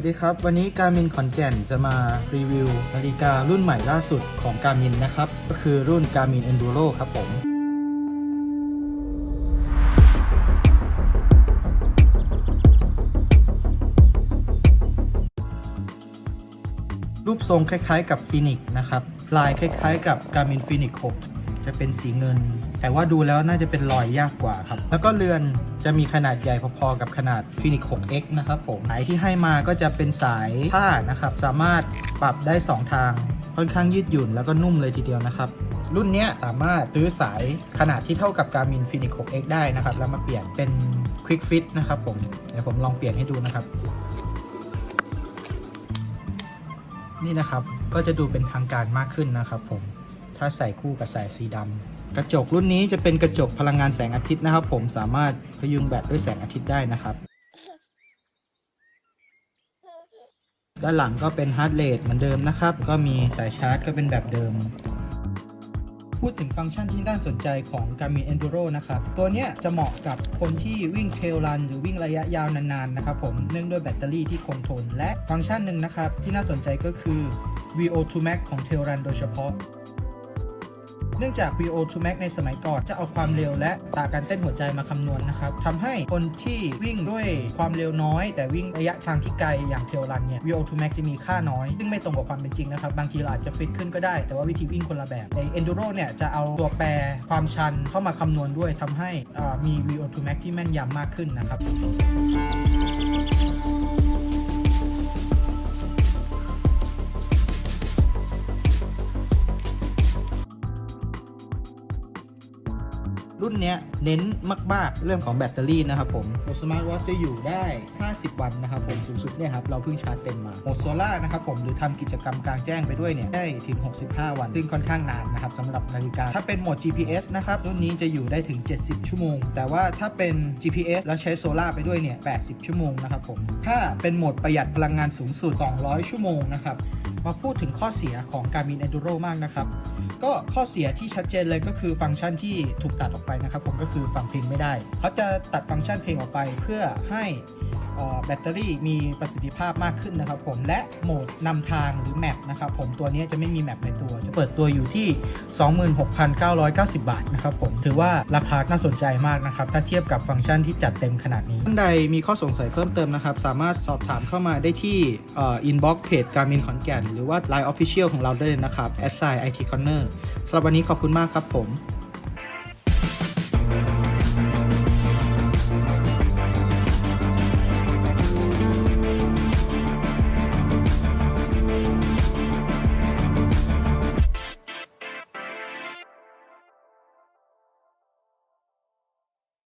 วัสดีครับ วันนี้การมินขอนแก่นจะมารีวิวนาฬิการุ่นใหม่ล่าสุดของการมินนะครับ ก็คือรุ่นการมิน Enduro ครับผม รูปทรงคล้ายๆกับฟีนิกนะครับ ลายคล้ายๆกับการมินฟีนิก6 จะเป็นสีเงิน แต่ว่าดูแล้วน่าจะเป็นรอยยากกว่าครับ แล้วก็เรือนจะมีขนาดใหญ่พอๆกับขนาดฟีนิก 6X นะครับผมสายที่ให้มาก็จะเป็นสายผ้านะครับ สามารถปรับได้ 2 ทาง ค่อนข้างยืดหยุ่นแล้วก็นุ่มเลยทีเดียวนะครับรุ่นนี้สามารถซื้อสายขนาดที่เท่ากับ Garmin Fenix 6X ได้นะครับ แล้วมาเปลี่ยนเป็น Quick Fit นะครับผม เดี๋ยวผมลองเปลี่ยนให้ดูนะครับ นี่นะครับก็จะดูเป็นทางการมากขึ้นนะครับผม ถ้าใส่คู่กับสายสีดำกระจกรุ่นนี้จะเป็นกระจกพลังงานแสงอาทิตย์นะครับ ผมสามารถพยุงแบตด้วยแสงอาทิตย์ได้นะครับ ด้านหลังก็เป็นฮาร์ดเรทเหมือนเดิมนะครับ ก็มีสายชาร์จก็เป็นแบบเดิมพูดถึงฟังก์ชันที่น่าสนใจของ Garmin Enduro นะครับ ตัวนี้จะเหมาะกับคนที่วิ่งเทรลรันหรือวิ่งระยะยาวนานๆนะครับผม เนื่องด้วยแบตเตอรี่ที่คงทน และฟังก์ชันหนึ่งนะครับ ที่น่าสนใจก็คือ VO2 Max ของ Trail Run โดยเฉพาะ เนื่องจาก VO2 Max ในสมัยก่อนจะเอาความเร็วและตาการเต้นหัวใจมาคำนวณนะครับทำให้คนที่วิ่งด้วยความเร็วน้อย แต่วิ่งระยะทางที่ไกลอย่างเทรลรันเนี่ย VO2 Max จะมีค่าน้อย ซึ่งไม่ตรงกับความเป็นจริงนะครับ บางทีเราอาจจะฟิตขึ้นก็ได้ แต่ว่าวิธีวิ่งคนละแบบใน Enduro เนี่ยจะเอาตัวแปรความชันเข้ามาคำนวณด้วยทำให้มี VO2 Max ที่แม่นยำมากขึ้นนะครับ รุ่นเนี้ยเน้นมาก ๆ เรื่องของแบตเตอรี่นะครับผมโหมดสมาร์ทวอทจะอยู่ได้ 50 วันนะครับผมสูงสุดเนี่ยครับเราเพิ่งชาร์จเต็มมาโหมดโซล่านะครับผมหรือทำกิจกรรมกลางแจ้งไปด้วยเนี่ยได้ถึง 65 วัน ซึ่งค่อนข้างนานนะครับสำหรับนาฬิกา ถ้าเป็นโหมด GPS นะครับรุ่นนี้จะอยู่ได้ถึง 70 ชั่วโมง แต่ว่าถ้าเป็น GPS แล้วใช้โซล่าไปด้วยเนี่ย 80 ชั่วโมงนะครับผมถ้าเป็นโหมดประหยัดพลังงานสูงสุด 200 ชั่วโมงนะครับ มาพูดถึงข้อเสียของ Garmin Enduro มากนะครับ ก็ข้อเสียที่ชัดเจนเลยก็คือฟังก์ชันที่ถูกตัดออกไปนะครับ ผมก็คือฟังเพลงไม่ได้ เขาจะตัดฟังก์ชันเพลงออกไปเพื่อให้ แบตเตอรี่มีประสิทธิภาพมากขึ้นนะครับผมและโหมดนำทางหรือแมปนะครับผมตัวนี้จะไม่มีแมปในตัว จะเปิดตัวอยู่ที่ 26,990 บาทนะครับผมถือว่าราคาน่าสนใจมากนะครับ ถ้าเทียบกับฟังก์ชันที่จัดเต็มขนาดนี้ท่านใดมีข้อสงสัยเพิ่มเติมนะครับ สามารถสอบถามเข้ามาได้ที่อินบ็อกซ์เพจการมินขอนแก่นหรือว่า Line Official ของเราได้เลยนะครับ s i IT Corner สำหรับวันนี้ขอบคุณมากครับผม